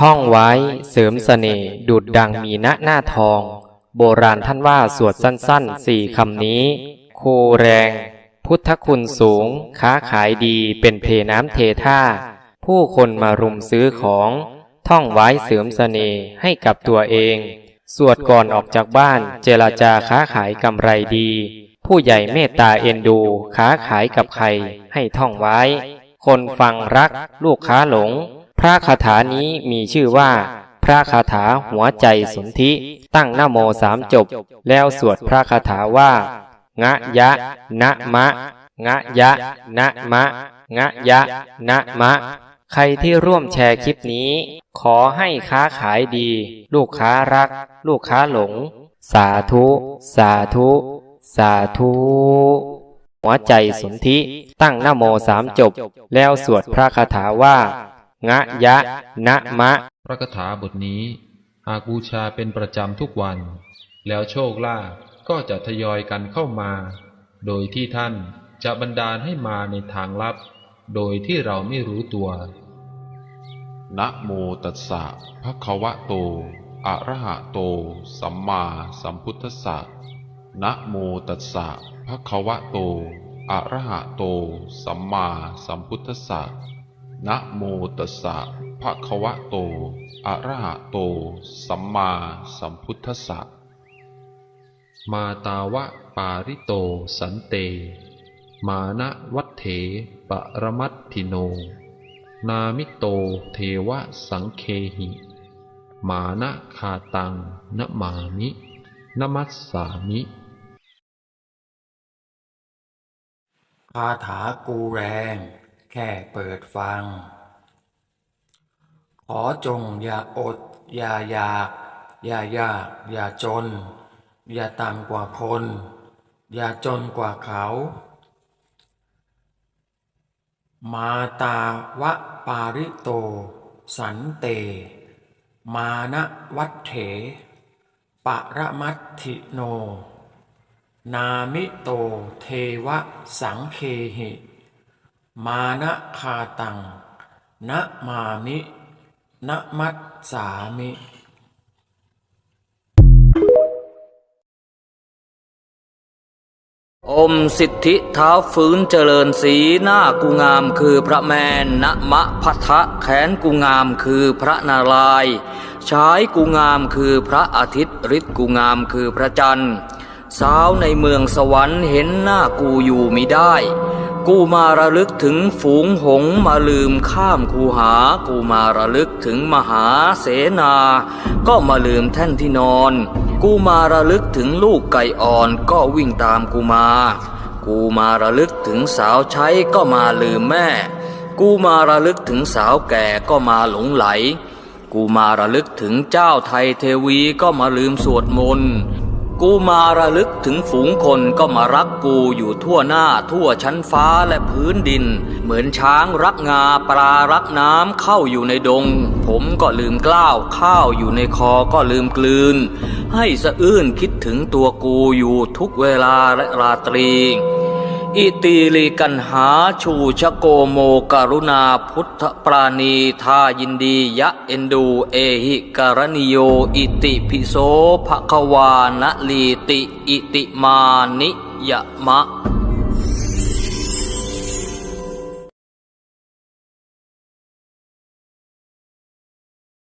ท่องไว้เสริมเสน่ห์ดุดดังมีณหน้าทอง โบราณท่านว่าสวดสั้นๆสี่คำนี้คูแรง พุทธคุณสูง ค้าขายดีเป็นเพน้ำเทท่า ผู้คนมารุมซื้อของ ท่องไว้เสริมเสน่ห์ให้กับตัวเอง สวดก่อนออกจากบ้านเจรจาค้าขายกำไรดี ผู้ใหญ่เมตตาเอ็นดู ค้าขายกับใครให้ท่องไว้ คนฟังรักลูกค้าหลง ระคาถานี้มีชื่อว่า พระคาถาหัวใจสนธิตั้งนะโมสามจบ แล้วสวดพระคาถาว่างะยะ นะมะ งะยะ นะมะ งะยะ นะมะ ใครที่ร่วมแชร์คลิปนี้ ขอให้ค้าขายดี ลูกค้ารัก ลูกค้าหลง สาธุ สาธุ สาธุหัวใจสนธิตั้งนะโมสามจบ แล้วสวดพระคาถาว่า งะยะ นะมะ พระคาถาบทนี้ หากบูชาเป็นประจำทุกวัน แล้วโชคลาภก็จะทยอยกันเข้ามา โดยที่ท่านจะบันดาลให้มาในทางลับ โดยที่เราไม่รู้ตัวนะโมตัสสะภะคะวะโต อะระหะโต สัมมาสัมพุทธัสสะนะโมตัสสะภะคะวะโต อะระหะโต สัมมาสัมพุทธัสสะ นะโมตัสสะภะคะวะโต อะระหะโต สัมมาสัมพุทธัสสะ มาตาวะปาริโตสันเต มานะวัฏเถปรมัตถิโน นามิโตเทวะสังเคหิ มานะคาตังนะมามินมัสสามิคาถากูแรง แค่เปิดฟัง ขอจงอย่าอด อย่าอยาก อย่ายาก อย่าจน อย่าต่ำกว่าคน อย่าจนกว่าเขา มาตาวะปาริโต สันเต มานะวัฏเถปะระมัตถิโน นามิโตเทวะสังเคหิ มานะคาตัง นะมามินะมัสสามิอมสิทธิเท้าฟื้นเจริญสีหน้ากูงามคือพระแมนณมะพัทะแขนกูงามคือพระนารายณ์ชายกูงามคือพระอาทิตย์ฤทธิ์กูงามคือพระจันทร์สาวในเมืองสวรรค์เห็นหน้ากูอยู่มิได้ กูมาระลึกถึงฝูงหงมาลืมข้ามคูหา กูมาระลึกถึงมหาเสนา ก็มาลืมแท่นที่นอน กูมาระลึกถึงลูกไก่อ่อนก็วิ่งตามกูมา กูมาระลึกถึงสาวใช้ก็มาลืมแม่ กูมาระลึกถึงสาวแก่ก็มาหลงไหล กูมาระลึกถึงเจ้าไทยเทวีก็มาลืมสวดมนต์ กูมาระลึกถึงฝูงคนก็มารักกูอยู่ทั่วหน้าทั่วชั้นฟ้าและพื้นดิน เหมือนช้างรักงาปลารักน้ำเข้าอยู่ในดง ผมก็ลืมกล้าวข้าวอยู่ในคอก็ลืมกลืน ให้สะอื้นคิดถึงตัวกูอยู่ทุกเวลาและราตรี อิติลิกันหาชูชโกโมกรุณาพุทธปราณีทายินดียะเอนดูเอหิการณิโยอิติพิโสภควานะลีติอิติมานิยะมะ